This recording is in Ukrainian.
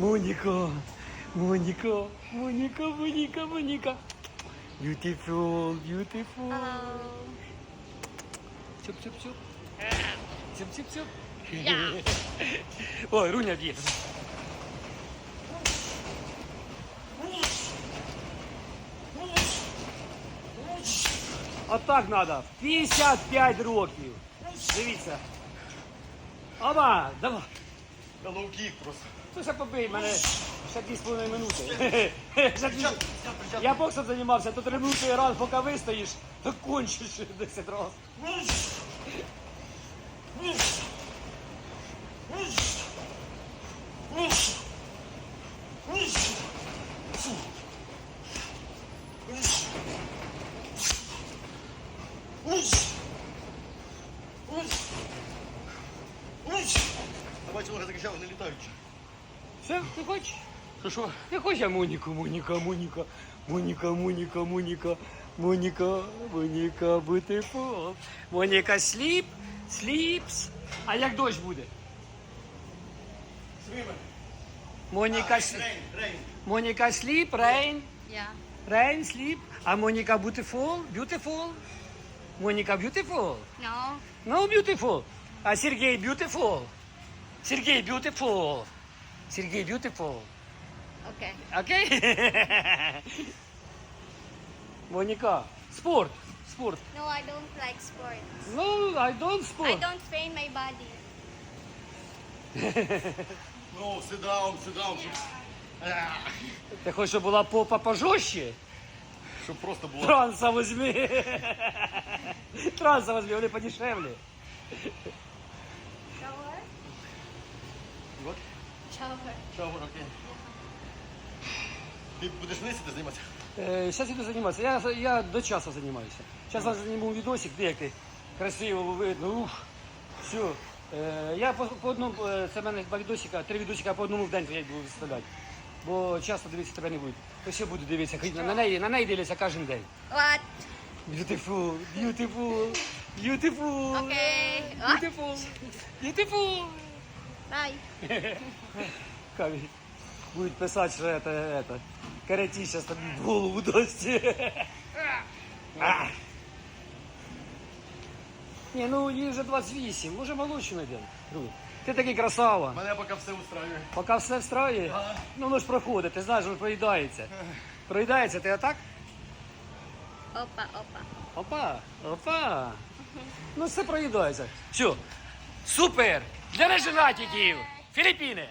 Моніка, Моніка, Моніка, Моніка, Моніка. Beautiful, beautiful. Чуп-чуп-чуп. Чуп-чуп-чуп. Ой, Руня б'є. Отак треба. 55 років. Дивіться. Оба, давай. Да лоу-кік просто. Ти ще побий мене ще 2,5 минути. Ще дві- Я боксом займався, то 3 минути раз, поки вистоїш, то кончиш 10 разів. Давай чоловіка закачав, не літаючи. Все, ти хочеш? Що що? Ти хочеш я Моніку, Моніка, Моніка, Моніка, Моніка, Моніка, Моніка, Моніка, beautiful. Моніка, sleep, sleeps. А як дощ буде? Свиме. Моніка, sleep. Рейн, рейн. Моніка, sleep, rain, Yeah. rain, sleep. А Моніка, beautiful, beautiful. Моніка, beautiful. No. No, beautiful. А Сергей, beautiful. Сергей, beautiful. Сергей, beautiful. Okay. Окей? Моніка, спорт, спорт. No, I don't like sports. No, I don't I sport. don't train my body. Ну, sit down, sit down. Ти хочеш, щоб була попа пожорстче? Щоб просто було. Транса возьми. Транса возьми, вони подешевле. От, Shower. шавер, окей. Ти будеш нисити займатися? Е. Я, я до часу займаюся. Зараз я зніму відосик, де як ти красиво видно. Ух, все. Е, я по, по одному, е, це в мене два відосика, три відосика по одному в день я буду виставляти. Бо часто дивитися тебе не буде. То ще буду дивитися. хоч На неї, на неї дивляться кожен день. What? Beautiful, beautiful, beautiful. Okay. What? Beautiful, beautiful. Как будет писать, что это, это, карати сейчас тобі в голову дасть. А. Ні, ну їй вже 28, може молодшу знайдемо. Друг. Ти такий красава. Мене поки все устраює. Поки все встраює, ну воно ж проходить, ти знаєш, воно проїдається. Проїдається, ти отак? Opa, opa. Опа, опа. Ну все проїдається. Все, супер! Для неженатіків! Філіппіни!